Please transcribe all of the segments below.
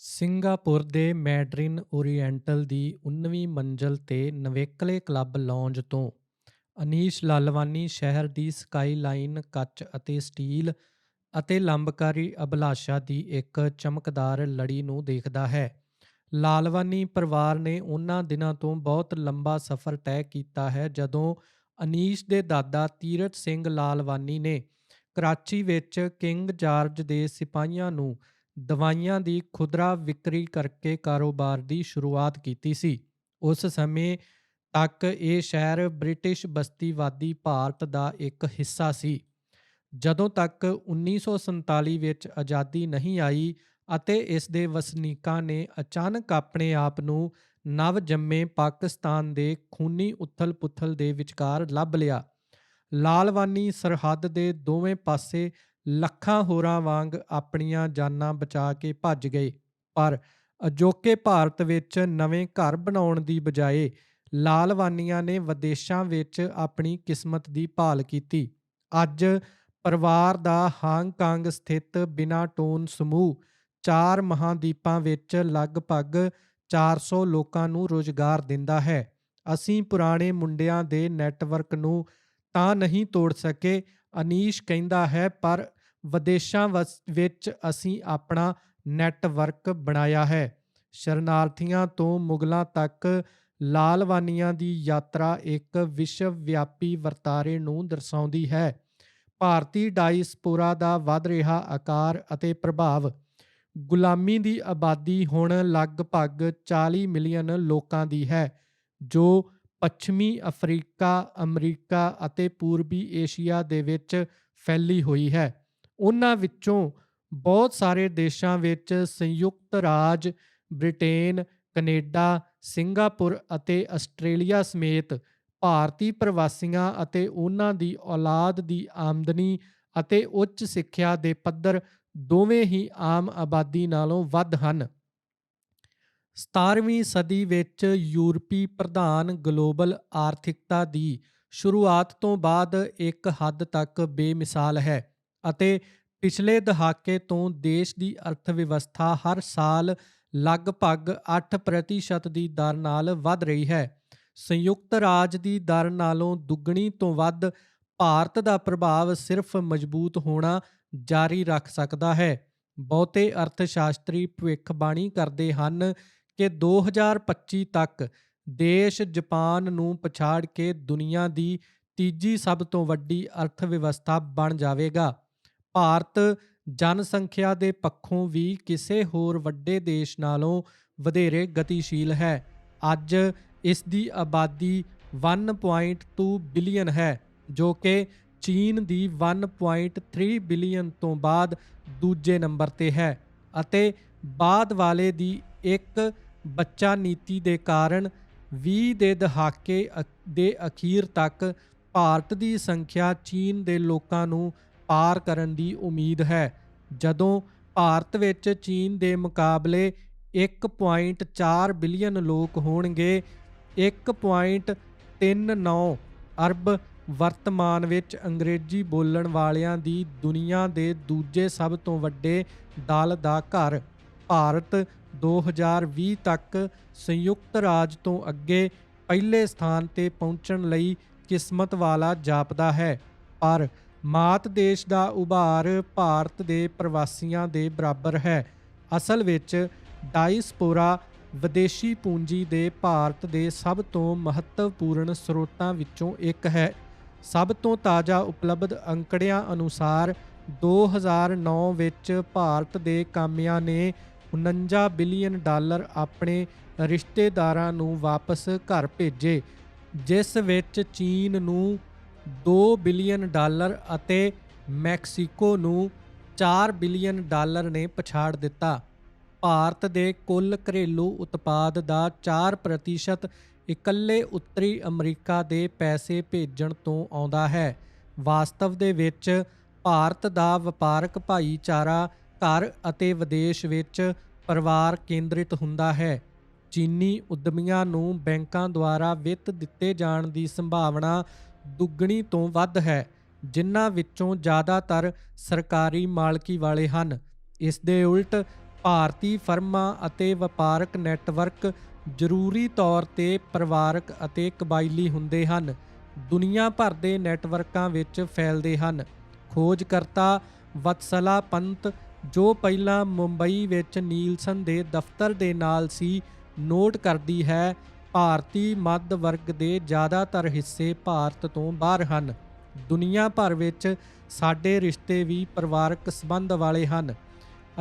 Singapore ਦੇ ਮੈਡਰਿਨ oriental ਦੀ 19ਵੀਂ ਮੰਜ਼ਲ ਤੇ ਨਵੇਕਲੇ ਕਲੱਬ ਲੌਂਜ ਤੋਂ ਅਨੀਸ਼ ਲਾਲਵਾਨੀ ਸ਼ਹਿਰ ਦੀ ਸਕਾਈਲਾਈਨ ਕੱਚ ਅਤੇ ਸਟੀਲ ਅਤੇ ਲੰਬਕਾਰੀ ਅਭਿਲਾਸ਼ਾ ਦੀ ਇੱਕ ਚਮਕਦਾਰ ਲੜੀ ਨੂੰ ਦੇਖਦਾ ਹੈ। ਲਾਲਵਾਨੀ ਪਰਿਵਾਰ ਨੇ ਉਹਨਾਂ ਦਿਨਾਂ ਤੋਂ ਬਹੁਤ ਲੰਬਾ ਸਫ਼ਰ ਤੈਅ ਕੀਤਾ ਹੈ ਜਦੋਂ ਅਨੀਸ਼ ਦੇ ਦਾਦਾ ਤੀਰਥ ਸਿੰਘ ਲਾਲਵਾਨੀ ਨੇ ਕਰਾਚੀ ਵਿੱਚ ਕਿੰਗ ਜਾਰਜ ਦੇ ਸਿਪਾਹੀਆਂ ਨੂੰ ਦਵਾਈਆਂ ਦੀ ਖੁਦਰਾ ਵਿਕਰੀ ਕਰਕੇ ਕਾਰੋਬਾਰ ਦੀ ਸ਼ੁਰੂਆਤ ਕੀਤੀ ਸੀ। ਉਸ ਸਮੇਂ ਤੱਕ ਇਹ ਸ਼ਹਿਰ ਬ੍ਰਿਟਿਸ਼ ਬਸਤੀਵਾਦੀ ਭਾਰਤ ਦਾ ਇੱਕ ਹਿੱਸਾ ਸੀ। ਜਦੋਂ ਤੱਕ 1947 ਵਿੱਚ ਆਜ਼ਾਦੀ ਨਹੀਂ ਆਈ ਅਤੇ ਇਸ ਦੇ ਵਸਨੀਕਾਂ ਨੇ ਅਚਾਨਕ ਆਪਣੇ ਆਪ ਨੂੰ ਨਵ ਜੰਮੇ ਪਾਕਿਸਤਾਨ ਦੇ ਖੂਨੀ ਉਥਲ-ਪੁਥਲ ਦੇ ਵਿਚਕਾਰ ਲੱਭ ਲਿਆ। ਲਾਲਵਾਨੀ ਸਰਹੱਦ ਦੇ ਦੋਵੇਂ ਪਾਸੇ ਲੱਖਾਂ ਹੋਰਾਂ ਵਾਂਗ ਆਪਣੀਆਂ ਜਾਨਾਂ ਬਚਾ ਕੇ ਭੱਜ ਗਏ। ਪਰ ਅਜੋਕੇ ਭਾਰਤ ਵਿੱਚ ਨਵੇਂ ਘਰ ਬਣਾਉਣ ਦੀ ਬਜਾਏ ਲਾਲਵਾਨੀਆਂ ਨੇ ਵਿਦੇਸ਼ਾਂ ਵਿੱਚ ਆਪਣੀ ਕਿਸਮਤ ਦੀ ਭਾਲ ਕੀਤੀ। ਅੱਜ ਪਰਿਵਾਰ ਦਾ ਹਾਂਗਕਾਂਗ ਸਥਿਤ ਬਿਨਾ ਟੋਨ ਸਮੂਹ ਚਾਰ ਮਹਾਦੀਪਾਂ ਵਿੱਚ ਲਗਭਗ 400 ਲੋਕਾਂ ਨੂੰ ਰੋਜ਼ਗਾਰ ਦਿੰਦਾ ਹੈ। ਅਸੀਂ ਪੁਰਾਣੇ ਮੁੰਡਿਆਂ ਦੇ ਨੈਟਵਰਕ ਨੂੰ ਤਾਂ ਨਹੀਂ ਤੋੜ ਸਕੇ ਅਨੀਸ਼ ਕਹਿੰਦਾ ਹੈ, ਪਰ ਵਿਦੇਸ਼ਾਂ ਵਿੱਚ ਅਸੀਂ ਆਪਣਾ ਨੈਟਵਰਕ ਬਣਾਇਆ ਹੈ। ਸ਼ਰਨਾਰਥੀਆਂ ਤੋਂ ਮੁਗਲਾਂ ਤੱਕ ਲਾਲਵਾਨੀਆਂ ਦੀ ਯਾਤਰਾ ਇੱਕ ਵਿਸ਼ਵ ਵਿਆਪੀ ਵਰਤਾਰੇ ਨੂੰ ਦਰਸਾਉਂਦੀ ਹੈ। ਭਾਰਤੀ ਡਾਇਸਪੋਰਾ ਦਾ ਵੱਧ ਰਿਹਾ ਆਕਾਰ ਅਤੇ ਪ੍ਰਭਾਵ। ਗੁਲਾਮੀ ਦੀ ਆਬਾਦੀ ਹੁਣ ਲਗਭਗ 40 ਮਿਲੀਅਨ ਲੋਕਾਂ ਦੀ ਹੈ, ਜੋ ਪੱਛਮੀ ਅਫਰੀਕਾ, ਅਮਰੀਕਾ ਅਤੇ ਪੂਰਬੀ ਏਸ਼ੀਆ ਦੇ ਵਿੱਚ ਫੈਲੀ ਹੋਈ ਹੈ। ਉਹਨਾਂ ਵਿੱਚੋਂ ਬਹੁਤ ਸਾਰੇ ਦੇਸ਼ਾਂ ਵਿੱਚ ਸੰਯੁਕਤ ਰਾਜ, ਬ੍ਰਿਟੇਨ, ਕੈਨੇਡਾ, ਸਿੰਗਾਪੁਰ ਅਤੇ ਆਸਟ੍ਰੇਲੀਆ ਸਮੇਤ ਭਾਰਤੀ ਪ੍ਰਵਾਸੀਆਂ ਅਤੇ ਉਹਨਾਂ ਦੀ ਔਲਾਦ ਦੀ ਆਮਦਨੀ ਅਤੇ ਉੱਚ ਸਿੱਖਿਆ ਦੇ ਪੱਧਰ ਦੋਵੇਂ ਹੀ ਆਮ ਆਬਾਦੀ ਨਾਲੋਂ ਵੱਧ ਹਨ। 17ਵੀਂ ਸਦੀ ਵਿੱਚ ਯੂਰਪੀ ਪ੍ਰਧਾਨ ਗਲੋਬਲ ਆਰਥਿਕਤਾ ਦੀ ਸ਼ੁਰੂਆਤ ਤੋਂ ਬਾਅਦ ਇੱਕ ਹੱਦ ਤੱਕ ਬੇਮਿਸਾਲ ਹੈ ਅਤੇ ਪਿਛਲੇ ਦਹਾਕੇ ਤੋਂ ਦੇਸ਼ ਦੀ ਅਰਥ ਵਿਵਸਥਾ ਹਰ ਸਾਲ ਲਗਭਗ 8% ਦੀ ਦਰ ਨਾਲ ਵਧ ਰਹੀ ਹੈ। ਸੰਯੁਕਤ ਰਾਜ ਦੀ ਦਰ ਨਾਲੋਂ ਦੁੱਗਣੀ ਤੋਂ ਵੱਧ ਭਾਰਤ ਦਾ ਪ੍ਰਭਾਵ ਸਿਰਫ ਮਜ਼ਬੂਤ ਹੋਣਾ ਜਾਰੀ ਰੱਖ ਸਕਦਾ ਹੈ। ਬਹੁਤੇ ਅਰਥਸ਼ਾਸਤਰੀ ਭਵਿੱਖਬਾਣੀ ਕਰਦੇ ਹਨ ਕਿ 2025 ਤੱਕ ਦੇਸ਼ ਜਾਪਾਨ ਨੂੰ ਪਛਾੜ ਕੇ ਦੁਨੀਆ ਦੀ ਤੀਜੀ ਸਭ ਤੋਂ ਵੱਡੀ ਅਰਥ ਵਿਵਸਥਾ ਬਣ ਜਾਵੇਗਾ। ਭਾਰਤ ਜਨਸੰਖਿਆ ਦੇ ਪੱਖੋਂ ਵੀ ਕਿਸੇ ਹੋਰ ਵੱਡੇ ਦੇਸ਼ ਨਾਲੋਂ ਵਧੇਰੇ ਗਤੀਸ਼ੀਲ ਹੈ। ਅੱਜ ਇਸ ਦੀ ਆਬਾਦੀ 1.2 ਬਿਲੀਅਨ ਹੈ, ਜੋ ਕਿ ਚੀਨ ਦੀ 1.3 ਬਿਲੀਅਨ ਤੋਂ ਬਾਅਦ ਦੂਜੇ ਨੰਬਰ ਤੇ ਹੈ ਅਤੇ ਬਾਅਦ ਵਾਲੇ ਦੀ ਇੱਕ ਬੱਚਾ ਨੀਤੀ ਦੇ ਕਾਰਨ 20 ਦੇ ਦਹਾਕੇ ਦੇ ਅਖੀਰ ਤੱਕ ਭਾਰਤ ਦੀ ਸੰਖਿਆ ਚੀਨ ਦੇ ਲੋਕਾਂ ਨੂੰ ਪਾਰ ਕਰਨ ਦੀ ਉਮੀਦ ਹੈ। ਜਦੋਂ ਭਾਰਤ ਵਿੱਚ ਚੀਨ ਦੇ ਮੁਕਾਬਲੇ 1.4 ਬਿਲੀਅਨ ਲੋਕ ਹੋਣਗੇ 1.39 ਅਰਬ ਵਰਤਮਾਨ ਵਿੱਚ ਅੰਗਰੇਜ਼ੀ ਬੋਲਣ ਵਾਲਿਆਂ ਦੀ ਦੁਨੀਆ ਦੇ ਦੂਜੇ ਸਭ ਤੋਂ ਵੱਡੇ ਦਲ ਦਾ ਘਰ, ਭਾਰਤ 2020 ਤੱਕ ਸੰਯੁਕਤ ਰਾਜ ਤੋਂ ਅੱਗੇ ਪਹਿਲੇ ਸਥਾਨ ਤੇ ਪਹੁੰਚਣ ਲਈ ਕਿਸਮਤ ਵਾਲਾ ਜਾਪਦਾ ਹੈ। ਪਰ ਮਾਤ ਦੇਸ਼ ਦਾ ਉਭਾਰ ਭਾਰਤ ਦੇ ਪ੍ਰਵਾਸੀਆਂ ਦੇ ਬਰਾਬਰ ਹੈ। ਅਸਲ ਵਿੱਚ ਡਾਇਸਪੋਰਾ ਵਿਦੇਸ਼ੀ ਪੂੰਜੀ ਦੇ ਭਾਰਤ ਦੇ ਸਭ ਤੋਂ ਮਹੱਤਵਪੂਰਨ ਸਰੋਤਾਂ ਵਿੱਚੋਂ ਇੱਕ ਹੈ। ਸਭ ਤੋਂ ਤਾਜ਼ਾ ਉਪਲਬਧ ਅੰਕੜਿਆਂ ਅਨੁਸਾਰ 2009 ਵਿੱਚ ਭਾਰਤ ਦੇ ਕਾਮਿਆਂ ਨੇ 49 ਬਿਲੀਅਨ ਡਾਲਰ ਆਪਣੇ ਰਿਸ਼ਤੇਦਾਰਾਂ ਨੂੰ ਵਾਪਸ ਘਰ ਭੇਜੇ, ਜਿਸ ਵਿੱਚ ਚੀਨ ਨੂੰ 2 ਬਿਲੀਅਨ ਡਾਲਰ ਅਤੇ ਮੈਕਸੀਕੋ ਨੂੰ 4 ਬਿਲੀਅਨ ਡਾਲਰ ਨੇ ਪਛਾੜ ਦਿੱਤਾ। ਭਾਰਤ ਦੇ ਕੁੱਲ ਘਰੇਲੂ ਉਤਪਾਦ ਦਾ 4% ਇਕੱਲੇ ਉੱਤਰੀ ਅਮਰੀਕਾ ਦੇ ਪੈਸੇ ਭੇਜਣ ਤੋਂ ਆਉਂਦਾ ਹੈ। ਵਾਸਤਵ ਦੇ ਵਿੱਚ ਭਾਰਤ ਦਾ ਵਪਾਰਕ ਭਾਈਚਾਰਾ ਘਰ ਅਤੇ ਵਿਦੇਸ਼ ਵਿੱਚ ਪਰਿਵਾਰ ਕੇਂਦਰਿਤ ਹੁੰਦਾ ਹੈ। ਚੀਨੀ ਉਦਮੀਆਂ ਨੂੰ ਬੈਂਕਾਂ ਦੁਆਰਾ ਵਿੱਤ ਦਿੱਤੇ ਜਾਣ ਦੀ ਸੰਭਾਵਨਾ ਦੁੱਗਣੀ ਤੋਂ ਵੱਧ ਹੈ, ਜਿਨ੍ਹਾਂ ਵਿੱਚੋਂ ਜ਼ਿਆਦਾਤਰ ਸਰਕਾਰੀ ਮਾਲਕੀ ਵਾਲੇ ਹਨ। ਇਸ ਦੇ ਉਲਟ ਭਾਰਤੀ ਫਰਮਾਂ ਅਤੇ ਵਪਾਰਕ ਨੈੱਟਵਰਕ ਜ਼ਰੂਰੀ ਤੌਰ ਤੇ ਪਰਿਵਾਰਕ ਅਤੇ ਕਬਾਇਲੀ ਹੁੰਦੇ ਹਨ। ਦੁਨੀਆ ਭਰ ਦੇ ਨੈਟਵਰਕਾਂ ਵਿੱਚ ਫੈਲਦੇ ਹਨ। ਖੋਜਕਰਤਾ ਵਤਸਲਾ ਪੰਤ ਜੋ ਪਹਿਲਾਂ ਮੁੰਬਈ ਵਿੱਚ ਨੀਲਸਨ ਦੇ ਦਫ਼ਤਰ ਦੇ ਨਾਲ ਸੀ, ਨੋਟ ਕਰਦੀ ਹੈ, ਭਾਰਤੀ ਮੱਧ ਵਰਗ ਦੇ ਜ਼ਿਆਦਾਤਰ ਹਿੱਸੇ ਭਾਰਤ ਤੋਂ ਬਾਹਰ ਹਨ। ਦੁਨੀਆ ਭਰ ਵਿੱਚ ਸਾਡੇ ਰਿਸ਼ਤੇ ਵੀ ਪਰਿਵਾਰਕ ਸੰਬੰਧ ਵਾਲੇ ਹਨ।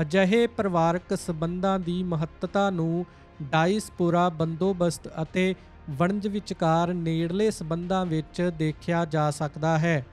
ਅਜਿਹੇ ਪਰਿਵਾਰਕ ਸੰਬੰਧਾਂ ਦੀ ਮਹੱਤਤਾ ਨੂੰ ਡਾਇਸਪੋਰਾ ਬੰਦੋਬਸਤ ਅਤੇ ਵਣਜ ਵਿਚਕਾਰ ਨੇੜਲੇ ਸੰਬੰਧਾਂ ਵਿੱਚ ਦੇਖਿਆ ਜਾ ਸਕਦਾ ਹੈ।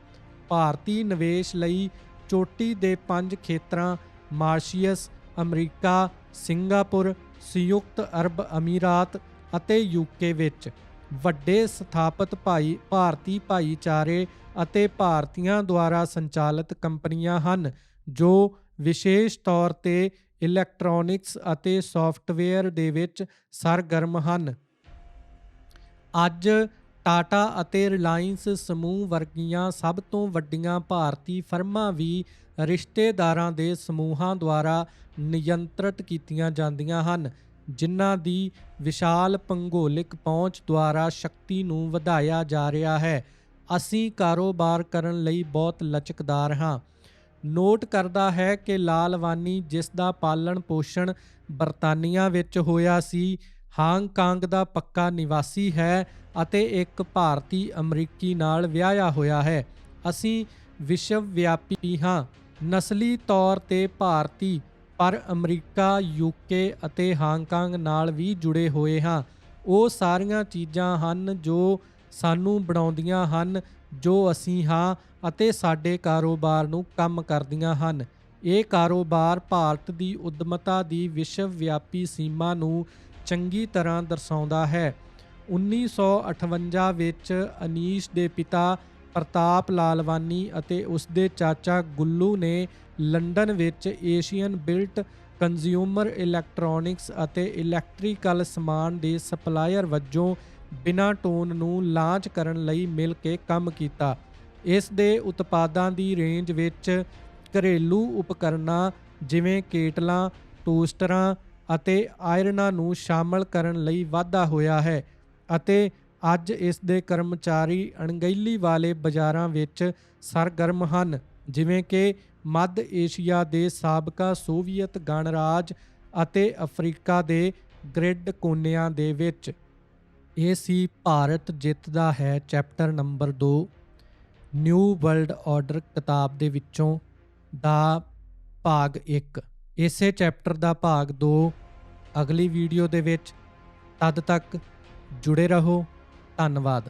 ਭਾਰਤੀ ਨਿਵੇਸ਼ ਲਈ ਚੋਟੀ ਦੇ ਪੰਜ ਖੇਤਰਾਂ ਮਾਰਸ਼ੀਅਸ, ਅਮਰੀਕਾ, ਸਿੰਗਾਪੁਰ, ਸੰਯੁਕਤ ਅਰਬ ਅਮੀਰਾਤ ਅਤੇ ਯੂਕੇ ਵਿੱਚ। ਵੱਡੇ ਸਥਾਪਿਤ ਭਾਈ, ਭਾਰਤੀ ਭਾਈਚਾਰੇ ਅਤੇ ਭਾਰਤੀਆਂ ਦੁਆਰਾ ਸੰਚਾਲਿਤ ਕੰਪਨੀਆਂ ਹਨ, ਜੋ ਵਿਸ਼ੇਸ਼ ਤੌਰ ਤੇ ਇਲੈਕਟ੍ਰੋਨਿਕਸ ਅਤੇ ਸੌਫਟਵੇਅਰ ਦੇ ਵਿੱਚ ਸਰਗਰਮ ਹਨ। ਅੱਜ ਟਾਟਾ ਅਤੇ ਰਿਲਾਇੰਸ ਸਮੂਹ ਵਰਗੀਆਂ ਸਭ ਤੋਂ ਵੱਡੀਆਂ ਭਾਰਤੀ ਫਰਮਾਂ ਵੀ ਰਿਸ਼ਤੇਦਾਰਾਂ ਦੇ ਸਮੂਹਾਂ ਦੁਆਰਾ ਨਿਯੰਤਰਿਤ ਕੀਤੀਆਂ ਜਾਂਦੀਆਂ ਹਨ, ਜਿਨ੍ਹਾਂ ਦੀ ਵਿਸ਼ਾਲ ਭੂਗੋਲਿਕ ਪਹੁੰਚ ਦੁਆਰਾ ਸ਼ਕਤੀ ਨੂੰ ਵਧਾਇਆ ਜਾ ਰਿਹਾ ਹੈ। ਅਸੀਂ ਕਾਰੋਬਾਰ ਕਰਨ ਲਈ ਬਹੁਤ ਲਚਕਦਾਰ ਹਾਂ। ਨੋਟ ਕਰਦਾ ਹੈ ਕਿ ਲਾਲਵਾਨੀ, ਜਿਸ ਦਾ ਪਾਲਣ ਪੋਸ਼ਣ ਬਰਤਾਨੀਆ ਵਿੱਚ ਹੋਇਆ ਸੀ, ਹਾਂਗਕਾਂਗ ਦਾ ਪੱਕਾ ਨਿਵਾਸੀ ਹੈ ਅਤੇ ਇੱਕ ਭਾਰਤੀ ਅਮਰੀਕੀ ਨਾਲ ਵਿਆਹਿਆ ਹੋਇਆ ਹੈ। ਅਸੀਂ ਵਿਸ਼ਵ ਵਿਆਪੀ ਹਾਂ। ਨਸਲੀ ਤੌਰ ਤੇ ਭਾਰਤੀ, ਪਰ ਅਮਰੀਕਾ ਯੂਕੇ ਅਤੇ ਹਾਂਗਕਾਂਗ ਨਾਲ ਵੀ ਜੁੜੇ ਹੋਏ ਹਾਂ। ਉਹ ਸਾਰੀਆਂ ਚੀਜ਼ਾਂ ਹਨ ਜੋ ਸਾਨੂੰ ਬਣਾਉਂਦੀਆਂ ਹਨ, ਜੋ ਅਸੀਂ ਹਾਂ ਅਤੇ ਸਾਡੇ ਕਾਰੋਬਾਰ ਨੂੰ ਕੰਮ ਕਰਦੀਆਂ ਹਨ। ਇਹ ਕਾਰੋਬਾਰ ਭਾਰਤ ਦੀ ਉਦਮਤਾ ਦੀ ਵਿਸ਼ਵ ਵਿਆਪੀ ਸੀਮਾ ਨੂੰ ਚੰਗੀ ਤਰ੍ਹਾਂ ਦਰਸਾਉਂਦਾ ਹੈ। 1958 ਵਿੱਚ ਅਨੀਸ਼ ਦੇ ਪਿਤਾ ਪ੍ਰਤਾਪ ਲਾਲਵਾਨੀ ਅਤੇ ਉਸ ਦੇ ਚਾਚਾ ਗੁੱਲੂ ਨੇ ਲੰਡਨ ਵਿੱਚ ਏਸ਼ੀਅਨ ਬਿਲਟ ਕੰਜ਼ਿਊਮਰ ਇਲੈਕਟ੍ਰੋਨਿਕਸ ਅਤੇ ਇਲੈਕਟ੍ਰੀਕਲ ਸਮਾਨ ਦੇ ਸਪਲਾਇਰ ਵਜੋਂ ਬਿਨਾ ਟੋਨ ਨੂੰ ਲਾਂਚ ਕਰਨ ਲਈ ਮਿਲ ਕੇ ਕੰਮ ਕੀਤਾ। ਇਸ ਦੇ ਉਤਪਾਦਾਂ ਦੀ ਰੇਂਜ ਵਿੱਚ ਘਰੇਲੂ ਉਪਕਰਨਾਂ ਜਿਵੇਂ ਕੇਟਲਾਂ, ਟੋਸਟਰਾਂ ਅਤੇ ਆਇਰਨਾਂ ਨੂੰ ਸ਼ਾਮਲ ਕਰਨ ਲਈ ਵਾਧਾ ਹੋਇਆ ਹੈ। ਅਤੇ ਅੱਜ ਇਸ ਦੇ ਕਰਮਚਾਰੀ ਅਣਗਹਿਲੀ ਵਾਲੇ ਬਾਜ਼ਾਰਾਂ ਵਿੱਚ ਸਰਗਰਮ ਹਨ, ਜਿਵੇਂ ਕਿ ਮੱਧ ਏਸ਼ੀਆ ਦੇ ਸਾਬਕਾ ਸੋਵੀਅਤ ਗਣਰਾਜ ਅਤੇ ਅਫਰੀਕਾ ਦੇ ਗ੍ਰਿਡ ਕੋਨਿਆਂ ਦੇ ਵਿੱਚ। ਇਹ ਸੀ ਭਾਰਤ ਜਿੱਤਦਾ ਹੈ chapter number 2 new world order ਕਿਤਾਬ ਦੇ ਵਿੱਚੋਂ ਦਾ ਭਾਗ 1 ਇਸੇ ਚੈਪਟਰ ਦਾ ਭਾਗ 2 ਅਗਲੀ ਵੀਡੀਓ ਦੇ ਵਿੱਚ। ਤਦ ਤੱਕ ਜੁੜੇ ਰਹੋ। ਧੰਨਵਾਦ।